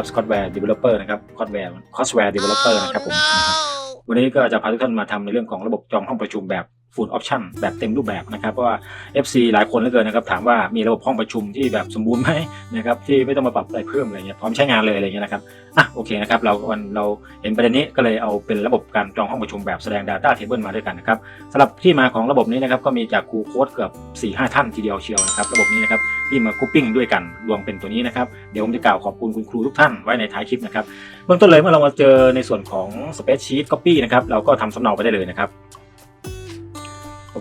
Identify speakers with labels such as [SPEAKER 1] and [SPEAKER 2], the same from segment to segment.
[SPEAKER 1] น่อยนะครับ Scotware Developer นะครับ Cosware Cosware Developer นะครับผมนะครับวันนี้ก็จะพาทุกท่านมาทำในเรื่องของระบบจองห้องประชุมแบบ Full Option แบบเต็มรูปแบบนะครับเพราะว่า FC หลายคนเหลือเกินนะครับถามว่ามีระบบห้องประชุมที่แบบสมบูรณ์ไหมนะครับที่ไม่ต้องมาปรับอะไรเพิ่มอะไรเงี้ยพร้อมใช้งานเลยอะไรเงี้ยนะครับอะโอเคนะครับเราวันเราเห็นประเด็นนี้ก็เลยเอาเป็นระบบการจองห้องประชุมแบบแสดง Data Table มาด้วยกันนะครับสำหรับที่มาของระบบนี้นะครับก็มีจากครูโค้ดเกือบ 4-5 ท่านทีเดียวเชียวนะครับระบบนี้นะครับที่มากรุ๊ปปิ้งด้วยกันรวมเป็นตัวนี้นะครับเดี๋ยวผมจะกล่าวขอบคุณคุณครูทุกท่านไว้ในท้ายคลิปนะครับเบื้องต้นเลยเมื่อเรามาเจอในส่วนของ Space Sheet Copy นะครับเราก็ทำสำเนาไปได้เลยนะครับ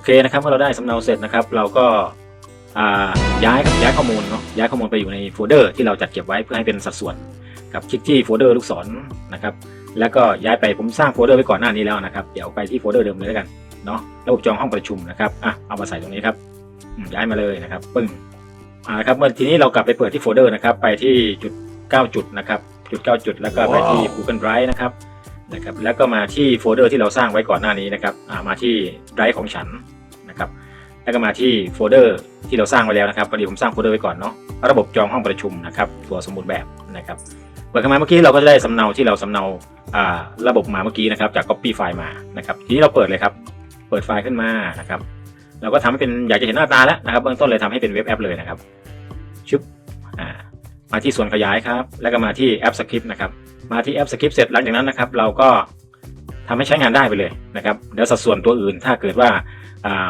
[SPEAKER 1] เคนะครับเมื่อเราได้สำเนาเสร็จนะครับ เราก็อ่าย้ายครับย้ายข้อมูลเนาะย้ายข้อมูลไปอยู่ในโฟลเดอร์ที่เราจัดเก็บไว้เพื่อให้เป็นสัดส่วนกับคลิกที่โฟลเดอร์ลูกศรนะครับ แล้วก็ย้ายไปผมสร้างโฟลเดอร์ไว้ก่อนหน้านี้แล้วนะครับ เดี๋ยวไปที่โฟลเดอร์เดิมเลยแล้วกันเนาะระบบจองห้องประชุมนะครับอะเอามาใส่ตรงนี้ครับอืมย้ายมาเลยนะครับปึ้งอ่าครับเมื่อทีนี้เรากลับไปเปิดที่โฟลเดอร์นะครับ ไปที่จุด 9 จุดนะครับจุด 9 จุด แล้วก็ไปที่ Google Drive นะครับ นะครับแล้วก็มาที่โฟลเดอร์ที่เราสร้างไว้ก่อนหน้านี้นะครับมาที่ Drive ของฉันนะครับแล้วก็มาที่โฟลเดอร์ที่เราสร้างไว้แล้วนะครับพอดีผมสร้างโฟลเดอร์ไว้ก่อนเนาะระบบจองห้องประชุมนะครับตัวสมบูรณ์แบบนะครับเปิดเข้ามาเมื่อกี้เราก็จะได้สำเนาที่เราสำเนาระบบมาเมื่อกี้นะครับจาก Copy ไฟล์มานะครับทีนี้เราเปิดเลยครับเปิดไฟล์ขึ้นมานะครับเราก็ทำให้เป็นอยากจะเห็นหน้าตาแล้วนะครับเบื้องต้นเลยทำให้เป็นเว็บแอปเลยนะครับชึบมาที่ส่วนขยายครับ แล้วก็มาที่แอปสคริปต์นะครับ มาที่แอปสคริปต์เสร็จหลังจากนั้นนะครับ เราก็ทำให้ใช้งานได้ไปเลยนะครับเดี๋ยวสัดส่วนตัวอื่นถ้าเกิดว่า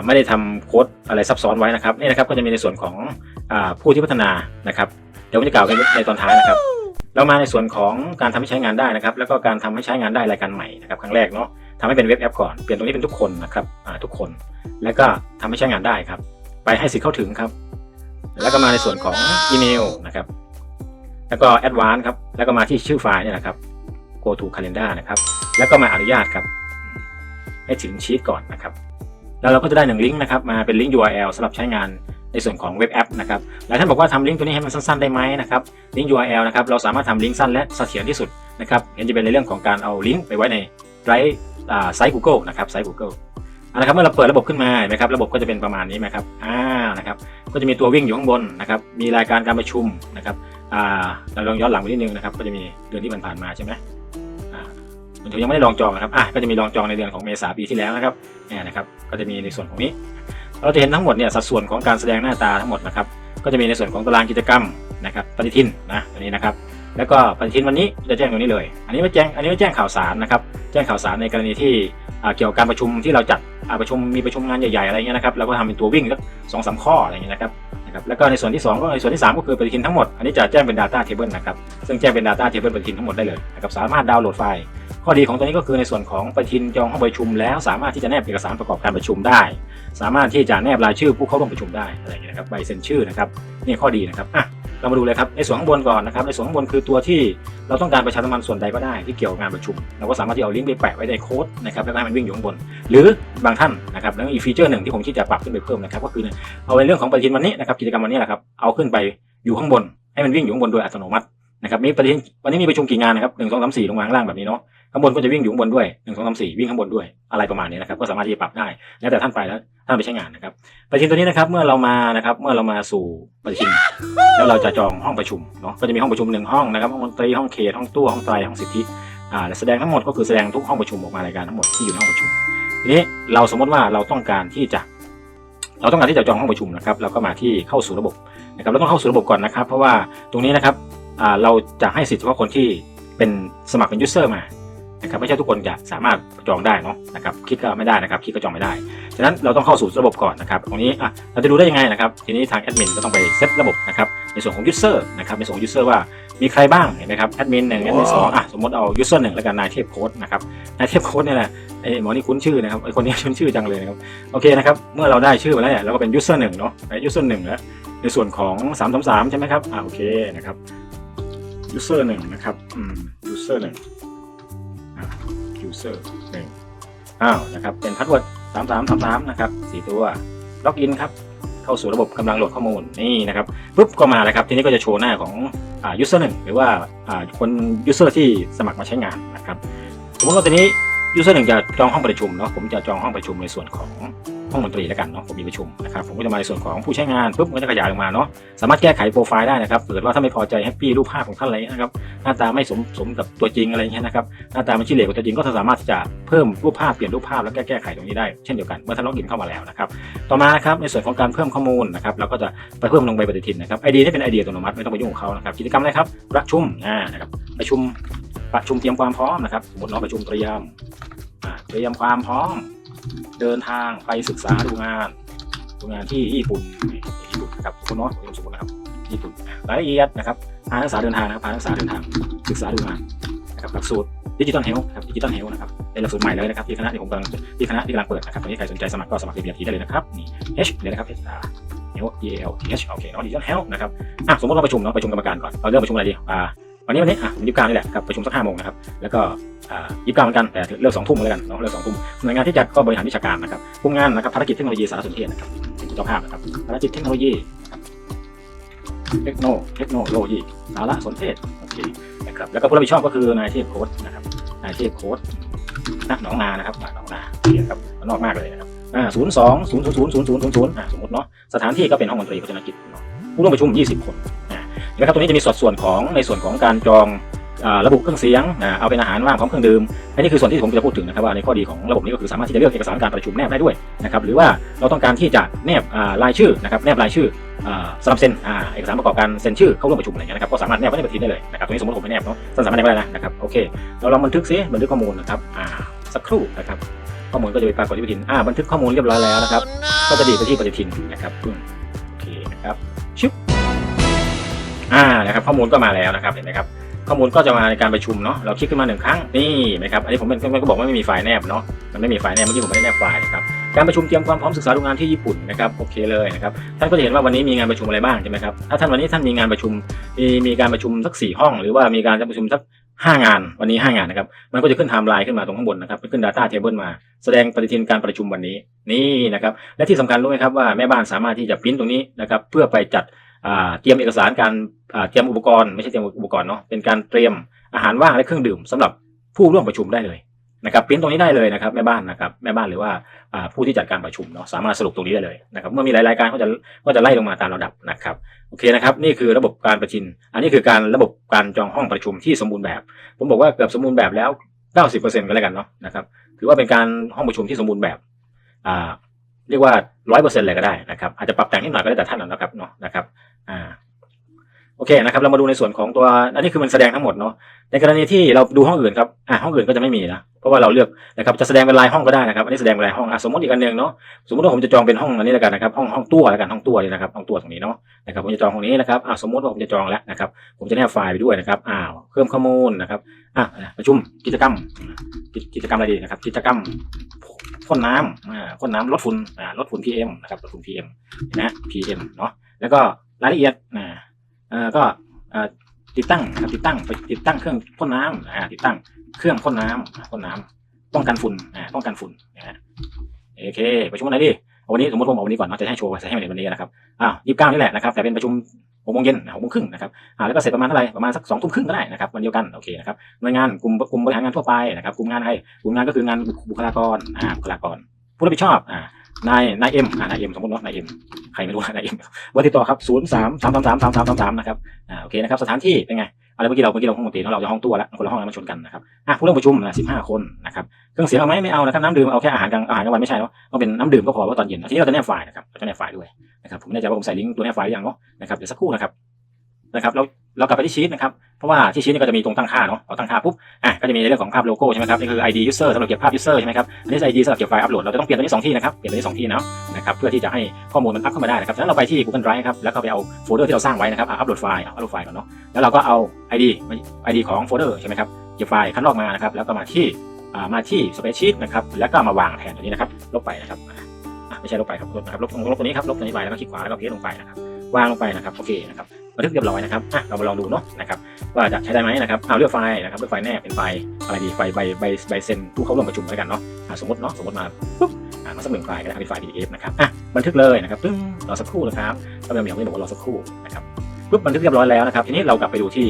[SPEAKER 1] ไม่ได้ทำโค้ดอะไรซับซ้อนไว้นะครับนี่นะครับก็จะมีในส่วนของอผู้ที่พัฒนานะครับ เดี๋ยวผมจะกล่าวในตอนท้ายนะครับ เรามาในส่วนของการทำให้ใช้งานได้นะครับ แล้วก็การทำให้ใช้งานได้รายการใหม่นะครับครั้งแรกเนาะทำให้เป็นเว็บแอปก่อนเปลี่ยนตรงนี้เป็นทุกคนนะครับทุกคน แล้วก็ทำให้ใช้งานได้ครับ ไปให้สิทธิ์เข้าถึงครับ แล้วก็มาในส่วนของอีเมลนะครับ แล้วก็ Advanced ครับ แล้วก็มาที่ชื่อไฟล์นี่ยนะครับ go to calendar นะครับ แล้วก็มาอนุญาตครับ ให้ถึงชีตก่อนนะครับ แล้วเราก็จะได้หนึ่งลิงก์นะครับมาเป็นลิงก์ URL สำหรับใช้งานในส่วนของเว็บแอปนะครับหลายท่านบอกว่าทำลิงก์ตัวนี้ให้มันสั้นๆได้ไหมนะครับลิงก์ URL นะครับเราสามารถทำลิงก์สั้นและเสถียรที่สุดนะครับเห็นจะเป็นในเรื่องของการเอาลิงก์ไปไว้ในไดรฟ์ไซต์ Google นะครับไซต์ Google เอาละครับเมื่อเราเปิดระบบขึ้นมาเห็นะครับระบบก็จะเป็นประมาณนี้ไหมครับอ่านะครับก็จะมีตัววิ่งอยู่ข้างบนนะครับมีรายการการประชุมนะครับ อ่าเราลองย้อนหลังไปนิดนึงนะครับ ก็จะมีเดือนที่มันผ่านมาใช่ไหมอ่ามันยังไม่ได้ลองจองนะครับอะก็จะมีลองจองในเดือนของเมษาปีที่แล้วนะครับเนี่ยนะครับ ก็จะมีในส่วนของนี้ เราจะเห็นทั้งหมดเนี่ยสัดส่วนของการแสดงหน้าตาทั้งหมดนะครับ ก็จะมีในส่วนของตารางกิจกรรมนะครับปฏิทินนะอันนี้นะครับ แล้วก็ปฏิทินวันนี้จะแจ้งตรงนี้เลย อันนี้ไม่แจ้ง อันนี้ไม่แจ้งข่าวสารนะครับ แจ้งข่าวสารในกรณีที่ เกี่ยวกับการประชุมที่เราจัดประชุมมีประชุมงานใหญ่ๆอะไรเงี้ยนะครับเราก็ทำเป็นตัววิ่งสักสองสามข้ออะไรเงี้ยนะครับนะครับแล้วก็ในส่วนที่ 2 ก็ในส่วนที่ 3 ก็คือปฏิทินทั้งหมด อันนี้จะแจ้งเป็น Data Table นะครับซึ่งแจ้งเป็น Data Table ปฏิทินทั้งหมดได้เลยนะครับสามารถดาวน์โหลดไฟล์ ข้อดีของตัวนี้ก็คือในส่วนของปฏิทินจองห้องประชุม แล้วสามารถที่จะแนบเอกสารประกอบการประชุมได้ สามารถที่จะแนบรายชื่อผู้เข้าร่วมประชุมได้อะไรอย่างเงี้ยนะครับใบเซ็นชื่อนะครับนี่ข้อดีนะครับอะ เรามาดูเลยครับในส่วนข้างบนก่อนนะครับในส่วนข้างบนคือตัวที่เราต้องการประชาสัมพันธ์ส่วนใดก็ได้ที่เกี่ยวกับงานประชุม เราก็สามารถที่เอาลิงก์ไปแปะไว้ในโค้ดนะครับแล้วให้มันวิ่งอยู่ข้างบน หรือบางท่านนะครับแล้วอีกฟีเจอร์หนึ่งที่ผมคิดจะปรับขึ้นไปเพิ่มนะครับก็คือเอาในเรื่องของปฏิทินวันนี้นะครับกิจกรรมวันนี้แหละครับเอาขึ้นไปอยู่ข้างบน ให้มันวิ่งอยู่ข้างบนโดยอัตโนมัตินะครับมีปฏิทินวันนี้มีประชุมกี่งานนะครับหนึ่งสองสามสี่ลงมาข้างล่างแบบนี้เนาะ ข้างบนก็จะวิ่งอยู่ข้างบนด้วยหนึ่งสองสามสี่วิ่งข้างบนด้วยอะไรประมาณนี้นะครับ ก็สามารถที่จะปรับได้ แล้วแต่ท่านไปแล้วท่านไปใช้งานนะครับปฏิทินตัวนี้นะครับ เมื่อเรามานะครับ เมื่อเรามาสู่ปฏิทิน แล้วเราจะจองห้องประชุมเนาะ ก็จะมีห้องประชุมหนึ่งห้องนะครับห้องดนตรีห้องเขตห้องตู้ห้องไตรห้องสิทธิอ่าแสดงทั้งหมดก็คือแสดงทุกห้องประชุมออกมารายการทั้งหมดที่อยู่ในห้องประชุมทีนี้เราสมมติว่าเราต้องการที่จะ เราต้องการที่จะจองห้องประชุมนะครับเราก็มาที่เข้าสู่ระบบนะครับเราต้องเข้าสู่ระบบก่อนนะครับ เพราะว่าตรงนี้นะครับเราจะให้สิทธิ์เฉพาะคนที่เป็นสมัครเป็นยูเซอร์มา นะครับไม่ใช่ทุกคนจะสามารถจองได้เนาะนะครับคลิกก็ไม่ได้นะครับคลิกก็จองไม่ได้ฉะนั้นเราต้องเข้าสู่ระบบก่อนนะครับตรงนี้อะเราจะดูได้ยังไงนะครับทีนี้ทางแอดมินก็ต้องไปเซตระบบนะครับในส่วนของยูเซอร์นะครับในส่วนของยูเซอร์ว่ามีใครบ้างเห็นไหมครับแอดมินหนึ่งแอดมินสองอะสมมติเอายูเซอร์หนึ่งแล้วกันนายเทพโค้ดนะครับนายเทพโค้ดเนี่ยแหละไอ้หมอนี่คุ้นชื่อนะครับไอ้คนนี้คุ้นชื่อจังเลยนะครับโอเคนะครับเมื่อเราได้ชื่อมาแล้วเนี่ยเราก็เป็นยูเซอร์หนึ่งเนาะยูเซอร์หนึ่งแล้วในส่วนของ3ามสามใช่ไหมครับอ่าโอเคนะครับยูเซอร์หนึ่งนะครับอืมยูเซอร์หนึ่ง ยูเซอร์หนึ่งอ้าวนะครับเป็นพาสเวิร์ดสามสามสามสามนะครับสี่ตัวล็อกอินครับเข้าสู่ระบบกำลังโหลดข้อมูลนี่นะครับปุ๊บก็มาแล้วครับทีนี้ก็จะโชว์หน้าของอ่า user หนึ่งหรือว่าอ่าคน user ที่สมัครมาใช้งานนะครับสมมติว่าตอนนี้ user หนึ่งจะจองห้องประชุมเนาะผมจะจองห้องประชุมในส่วนของ ห้องดนตรีแล้วกันเนาะผมมีประชุมนะครับผมก็จะมาในส่วนของผู้ใช้งานปุ๊บมันก็จะขยายลงมาเนาะสามารถแก้ไขโปรไฟล์ได้นะครับเกิดว่าถ้าไม่พอใจแฮปปี้รูปภาพของท่านอะไรนะครับหน้าตาไม่สมสมกับตัวจริงอะไรอย่างเงี้ยนะครับหน้าตามันชิเหลกว่าตัวจริงก็สามารถที่จะเพิ่มรูปภาพเปลี่ยนรูปภาพแล้วแก้แก้ไขตรงนี้ได้เช่นเดียวกันเมื่อท่านล็อกอินเข้ามาแล้วนะครับต่อมานะครับในส่วนของการเพิ่มข้อมูลนะครับเราก็จะไปเพิ่มลงใบปฏิทินนะครับไอเดียนี่เป็นไอเดียอัตโนมัติไม่ต้องไปยุ่งกับเขานะครับกิจกรรมอะไรครับประชุมอ่านะครับประชุมประชุมเตรียมความพร้อมนะครับสมมติเราประชุมเตรียมอ่าเตรียมความพร้อม เดินทางไปศึกษาดูงานดูงานที่ญี่ปุ่นญี่ปุ่นนะครับคุณเนาะผมสมมตินะครับญี่ปุ่นรายละเอียดนะครับพานักศึกษาเดินทางนะครับพานักศึกษาเดินทางศึกษาดูงานนะครับหลักสูตรดิจิตอลเฮลท์ครับดิจิตอลเฮลท์นะครับเป็นหลักสูตรใหม่เลยนะครับที่คณะที่ผมกำลังที่คณะที่กำลังเปิดนะครับตอนนี้ใครสนใจสมัครก็สมัครเรียนทีได้เลยนะครับนี่ H เลยนะครับ H R L E L H โอเคเนาะดิจิตอลเฮลท์นะครับอะสมมติเราประชุมเนาะประชุมกรรมการก่อนเราเริ่มประชุมอะไรดีอ่าวันนี้วันนี้อะยี่สิบก้านี่แหละครับประชุมสักห้าโมงนะครับแล้วก็ ยี่สิบเก้าเหมือนกันแต่เลิกสองทุ่มเลยกันเนาะเลิกสองทุ่มหน่วยงานที่จัดก็บริหารวิชาการนะครับกลุ่มงานนะครับภารกิจเทคโนโลยีสารสนเทศนะครับเป็นเจ้าภาพนะครับภารกิจเทคโนโลยีนะครับเทคโนเทคโนโลยีสารสนเทศโอเคนะครับแล้วก็ผู้รับผิดชอบก็คือนายเทพโค้ดนะครับนายเทพโค้ดณหนองนานะครับหนองนาโอเคครับนอกมากเลยนะครับอ่าศูนย์สองศูนย์ศูนย์ศูนย์ศูนย์ศูนย์ศูนย์อ่าสมมติเนาะสถานที่ก็เป็นห้องดนตรีโฆษณากิจผู้ร่วมประชุม 20 คนอ่าเห็นไหมครับตรงนี้จะมีสัดส่วนของในส่วนของการจอง ระบุเครื่องเสียงเอาเป็นอาหารว่างพร้อมเครื่องดื่มอันนี้คือส่วนที่ผมจะพูดถึงนะครับว่าในข้อดีของระบบนี้ก็คือสามารถที่จะเลือกเอกสารการประชุมแนบได้ด้วยนะครับหรือว่าเราต้องการที่จะแนบอ่ารายชื่อนะครับแนบรายชื่ออสำหรับเซ็นอเอกสารประกอบการเซ็นชื่อเข้าร่วมประชุมอะไรเงี้ยนะครับก็สามารถแนบไว้ในปฏิทินได้เลยนะครับตรงนี้สมมติผมไม่แนบเนาะท่านสามารถแนบได้นะนะครับโอเคเราลองบันทึกซิบันทึกข้อมูลนะครับสักครู่นะครับข้อมูลก็จะไปปรากฏที่ปฏิทินอ่าบันทึกข้อมูลเรียบร้อยแล้วนะครับก็จะดีไปที่ปฏิทินนะครับโอเคนะครับชึบอ่านะครับข้อมูลก็มาแล้วนะครับเห็นไหมครับ ข้อมูลก็จะมาในการประชุมเนาะเราคลิกขึ้นมาหนึ่งครั้งนี่นะครับอันนี้ผมเป็นก็บอกว่าไม่มีไฟล์แนบเนาะมันไม่มีไฟล์แนบเมื่อกี้ผมไม่ได้แนบไฟล์นะครับการประชุมเตรียมความพร้อมศึกษาดูงานที่ญี่ปุ่นนะครับโอเคเลยนะครับท่านก็จะเห็นว่าวันนี้มีงานประชุมอะไรบ้างใช่ไหมครับถ้าท่านวันนี้ท่านมีงานประชุมมีมีการประชุมสักสี่ห้อง หรือว่ามีการประชุมสักห้างาน วันนี้ห้างานนะครับมันก็จะขึ้นไทม์ไลน์ขึ้นมาตรงข้างบนนะครับขึ้น Data Table มา แสดงปฏิทินการประชุมวันนี้นี่นะครับและที่สำคัญรู้ไหมครับว่าแม่บ้านสามารถที่จะพิมพ์ตรงนี้นะครับเพื่อไปจัด เตรียมเอกสารการเตรียมอุปกรณ์ไม่ใช่เตรียมอุปกรณ์เนาะเป็นการเตรียมอาหารว่างและเครื่องดื่มสำหรับผู้ร่วมประชุมได้เลยนะครับพิมพ์ตรงนี้ได้เลยนะครับแม่บ้านนะครับแม่บ้านหรือว่าผู้ที่จัดการประชุมเนาะสามารถสรุปตรงนี้ได้เลยนะครับเมื่อมีหลายรายการก็จะก็จะไล่ลงมาตามระดับนะครับโอเคนะครับนี่คือระบบการประชินอันนี้คือการระบบการจองห้องประชุมที่สมบูรณ์แบบ ผมบอกว่าเกือบสมบูรณ์แบบแล้ว 90%ก็แล้วกันเนาะนะครับถือว่าเป็นการห้องประชุมที่สมบูรณ์แบบอ่าเรียกว่า100%เลยก็ได้นะครับอาจจะปรับแต่งนิดหน่อยก็ได้แต่ท่านนะครับเนาะนะครับ อ่าโอเคนะครับ เรามาดูในส่วนของตัว อันนี้คือมันแสดงทั้งหมดเนาะในกรณีที่เราดูห้องอื่นครับอ่าห้องอื่นก็จะไม่มีนะเพราะว่าเราเลือกนะครับจะแสดงเป็นรายห้องก็ได้นะครับอันนี้แสดงเป็นรายห้องอะสมมติอีกอันหนึ่งเนาะสมมติว่าผมจะจองเป็นห้องอันนี้แล้วกันนะครับห้องห้องตัวแล้วกันห้องตัวนี่นะครับห้องตัวตรงนี้เนาะนะครับผมจะจองห้องนี้นะครับอ่าสมมติว่าผมจะจองแล้วนะครับผมจะแนบไฟล์ไปด้วยนะครับอ้าวเพิ่มข้อมูลนะครับอะประชุมกิจกรรมกิจกิจกรรมอะไรดีนะครับ กิจกรรมพ่นน้ำอ่าพ่นน้ำลดฝุ่นอ่าลดฝุ่น PM นะครับลดฝุ่น PM นะ PM เนาะแล้วก็ รายละเอียดอ่าเออก็ติดตั้งติดตั้งไปติดตั้งเครื่องพ่นน้ำติดตั้งเครื่องพ่นน้ำอ่าพ่นน้ำป้องกันฝุ่นป้องกันฝุ่นนะฮะโอเคประชุมวันไหนดีวันนี้สมมติผมเอาวันนี้ก่อนเนาะจะให้โชว์ใส่ให้มันในวันนี้นะครับอ้าวยี่สิบเก้านี่แหละนะครับแต่เป็นประชุมหกโมงเย็นหกโมงครึ่งนะครับอ่าแล้วก็เสร็จประมาณเท่าไหร่ประมาณสักสองทุ่มครึ่งก็ได้นะครับวันเดียวกันโอเคนะครับหน่วยงานกลุ่มกลุ่มบริหารงานทั่วไปนะครับกลุ่มงานอะไรกลุ่มงานก็คืองานบุคลากรอ่าบุคลากรผู้รับผิดชอบอ่า นายนายเอ็มอ่านายเอ็มสมมติเนานายเอ็มใครไม่รู้นายเอ็มเบอร์ติดต่อครับศูนย์สามสามสามสามสามสามสามสามนะครับอ่าโอเคนะครับสถานที่เป็นไงอะไรเมื่อกี้เราเมื่อกี้เราห้องดนตรีแล้วเราจะห้องตัวแล้วคนละห้องแล้วมาชนกันนะครับอะผู้ร่วมประชุมนะสิบห้าคนนะครับเครื่องเสียงเอาไหมไม่เอานะครับน้ำดื่มเอาแค่อาหารกลางอาหารกลางวันไม่ใช่เนาะต้องเป็นน้ำดื่มก็พอว่าตอนเย็นทีนี้เราจะแนบไฟล์นะครับเราจะแนบไฟล์ด้วยนะครับผมไม่แน่ใจว่าผมใส่ลิงก์ตัวแนบไฟล์หรือยังเนาะนะครับเดี๋ยวสักครู่นะครับนะครับเราเรากลับไปที่ชีตนะครับ เพราะว่าที่ชีตนี่ก็จะมีตรงตั้งค่าเนาะเราตั้งค่าปุ๊บอะก็จะมีในเรื่องของภาพโลโก้ใช่ไหมครับนี่คือ ID user สำหรับเก็บภาพ user ใช่ไหมครับอันนี้ ID สำหรับเก็บไฟล์อัปโหลดเราจะต้องเปลี่ยนตัวนี้สองที่นะครับเปลี่ยนตัวนี้สองที่เนาะนะครับเพื่อที่จะให้ข้อมูลมันอัพเข้ามาได้นะครับฉะนั้นเราไปที่ Google Drive ครับแล้วก็ไปเอาโฟลเดอร์ที่เราสร้างไว้นะครับอะอัปโหลดไฟล์เอาอัปโหลดไฟล์ก่อนเนาะแล้วเราก็เอา ID ID ของโฟลเดอร์ใช่ไหมครับเก็บไฟล์คั้นลอกมานะครับแล้วก็มาที่อ่ามาที่ Spreadsheet นะครับแล้วก็มาวางแทนตัวนี้นะครับลบไปนะครับไม่ใช่ลบไปครับลบนะครับลบลบตัวนี้ครับลบตัวนี้ไปแล้วก็คลิกขวาแล้วก็เพจลงไปนะครับวางลงไปนะครับโอเคนะครับ บันทึกเรียบร้อยนะครับอะเรามาลองดูเนาะนะครับว่าจะใช้ได้ไหมนะครับเอาเลือกไฟล์นะครับเลือกไฟล์แนบเป็นไฟล์อะไรดีไฟล์ใบใบใบเซ็นผู้เข้าร่วมประชุมแล้วกันเนาะอะสมมติเนาะสมมติมาปุ๊บอะมาสักหนึ่งไฟล์ก็ได้เป็นไฟล์ PDF นะครับอะบันทึกเลยนะครับตึ้งรอสักครู่นะครับก็เป็นเหมียวไม่บอกว่ารอสักครู่นะครับปุ๊บบันทึกเรียบร้อยแล้วนะครับทีนี้เรากลับไปดูที่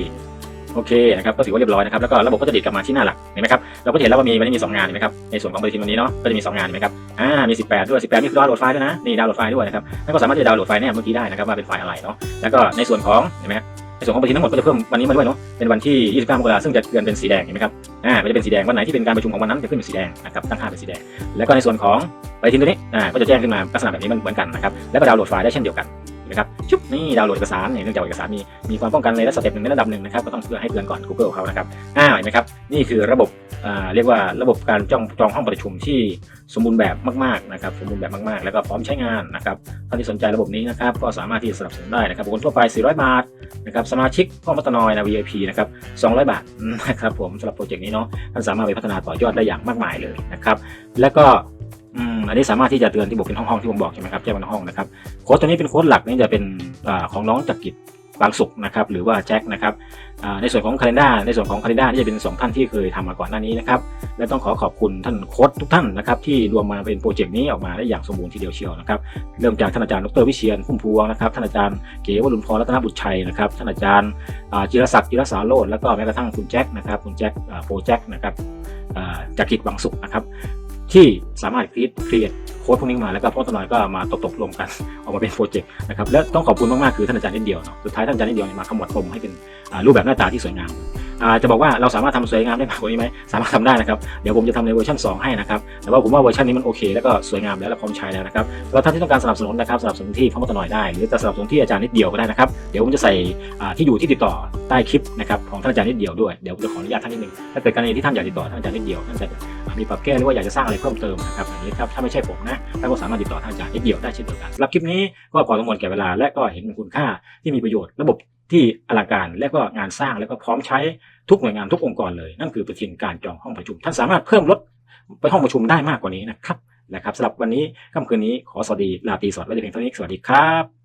[SPEAKER 1] โอเคนะครับก็ถือว่าเรียบร้อยนะครับแล้วก็ระบบก็จะดีดกลับมาที่หน้าหลักเห็นไหมครับเราก็เห็นแล้วว่ามีวันนี้มีสองานเห็นไหมครับในส่วนของปฏิทินวันนี้เนาะก็จะมีสองานเห็นไหมครับอ่ามี 18 ด้วย 18นี่คือดาวน์โหลดไฟล์ด้วยนะนี่ดาวน์โหลดไฟล์ด้วยนะครับแล้วก็สามารถที่จะดาวน์โหลดไฟล์เนี่ยเมื่อกี้ได้นะครับว่าเป็นไฟล์อะไรเนาะแล้วก็ในส่วนของเห็นไหมครับในส่วนของปฏิทินทั้งหมดก็จะเพิ่มวันนี้มาด้วยเนาะเป็นวันที่ 29 มกราคมซึ่งจะเตือนเป็นสีแดงเห็นไหมครับอ่าจะเป็นสีแดงวันไหนที่เป็นการประชุมของวันนั้นจะขึ้นเป็นสีแดงนะครับตั้งค่าเป็นสีแดง แล้วก็ในส่วนของปฏิทินตัวนี้อ่าก็จะแจ้งขึ้นมาลักษณะแบบนี้มันเหมือนกันนะครับแล้วก็ดาวน์โหลดไฟล์ได้เช่นเดียวกัน นไหมครับชุบนี่ดาวน์โหลดเอกสารเนี่ยเนื่องจากเอกสารมีมีความป้องกันในระดับหนึ่งในระดับหนึ่งนะครับก็ต้องเพื่อให้เตือนก่อน Google เขานะครับอ่าเห็นไหมครับนี่คือระบบอ่าเรียกว่าระบบการจองจองห้องประชุมที่สมบูรณ์แบบมากๆนะครับสมบูรณ์แบบมากๆ แล้วก็พร้อมใช้งานนะครับท่านที่สนใจระบบนี้นะครับก็สามารถที่จะสนับสนุนได้นะครับบุคคลทั่วไป 400 บาทนะครับสมาชิกห้องมัตนอยนะ VIP นะครับ 200 บาทนะครับผมสำหรับโปรเจกต์นี้เนาะท่านสามารถไปพัฒนาต่อยอดได้อย่างมากมายเลยนะครับแล้วก็ อันนี้สามารถที่จะเตือนที่บอกเป็นห้องๆที่ผมบอกใช่ไหมครับแจ้งเป็นห้องนะครับโค้ดตัวนี้เป็นโค้ดหลักนี่จะเป็นอของน้องจักรกิจบางสุขนะครับหรือว่าแจ็คนะครับในส่วนของคาล endar ในส่วนของคาล endar นี่จะเป็นสองท่านที่เคยทำมาก่อนหน้านี้นะครับและต้องขอขอบคุณท่านโค้ดทุกท่านนะครับที่รวมมาเป็นโปรเจกต์นี้ออกมาได้อย่างสมบูรณ์ทีเดียวเชียวนะครับเริ่มจากท่านอาจารย์ดรวิเชียนพุ่มพวงนะครับท่านอาจารย์เก๋วรุณพรรัตนบุตรชัยนะครับท่านอาจารย์จิรศักดิ์จิรสาโรจน์แล้วก็แม้กระทั่งคุณแจ็คนะครับคุณแจ็คโปรแจ็คนะครับจากกิจบางสุขนะครับ ที่สามารถครีเครีเอทโค้ดพวกนี้มาแล้วก็พ่อตนอยก็มาตกๆลงกัน ออกมาเป็นโปรเจกต์นะครับและต้องขอบคุณมากๆคือท่านอาจารย์นิดเดียวเนาะสุดท้ายท่านอาจารย์นิดเดียวมาขมวดปมให้เป็นรูปแบบหน้าตาที่สวยงามจะบอกว่าเราสามารถทำสวยงามได้มากกว่านี้ไหมสามารถทำได้นะครับ เดี๋ยวผมจะทำในเวอร์ชัน2 ให้นะครับ แต่ว่าผมว่าเวอร์ชันนี้มันโอเค แล้วก็สวยงามแล้วและพร้อมใช้แล้วนะครับแล้วท่านที่ต้องการสนับสนุนนะครับสนับสนุนที่พ่อตนอยได้ หรือจะสนับสนุนที่อาจารย์นิดเดียวก็ได้นะครับ เดี๋ยวผมจะใส่ที่อยู่ที่ติดต่อใต้คลิปนะครับของท่านอาจารย์นิดเดียวด้วย เดี๋ยวผมจะขออนุญาตท่านนิดนึงถ้าเกิดกรณีที่ท่านอยากติดต่อท่านอาจารย์นิดเดียวท่านจะ มีปรับแก้หรือว่าอยากจะสร้างอะไรเพิ่มเติมนะครับอันนี้ครับถ้าไม่ใช่ผมนะท่านก็สามารถติดต่อทางอาจารย์นิดเดียวได้เช่นเดียวกันสำหรับคลิปนี้ก็พอสมควรแก่เวลาและก็เห็นคุณค่าที่มีประโยชน์ระบบที่อลังการและก็งานสร้างและก็พร้อมใช้ทุกหน่วยงานทุกองค์กรเลย นั่นคือประทินการจองห้องประชุม ท่านสามารถเพิ่มลดไปห้องประชุมได้มากกว่านี้นะครับนะครับสำหรับวันนี้ค่ำคืนนี้ขอสวัสดีลาตีสวัสดิ์ไว้แต่เพียงเท่านี้สวัสดีครับ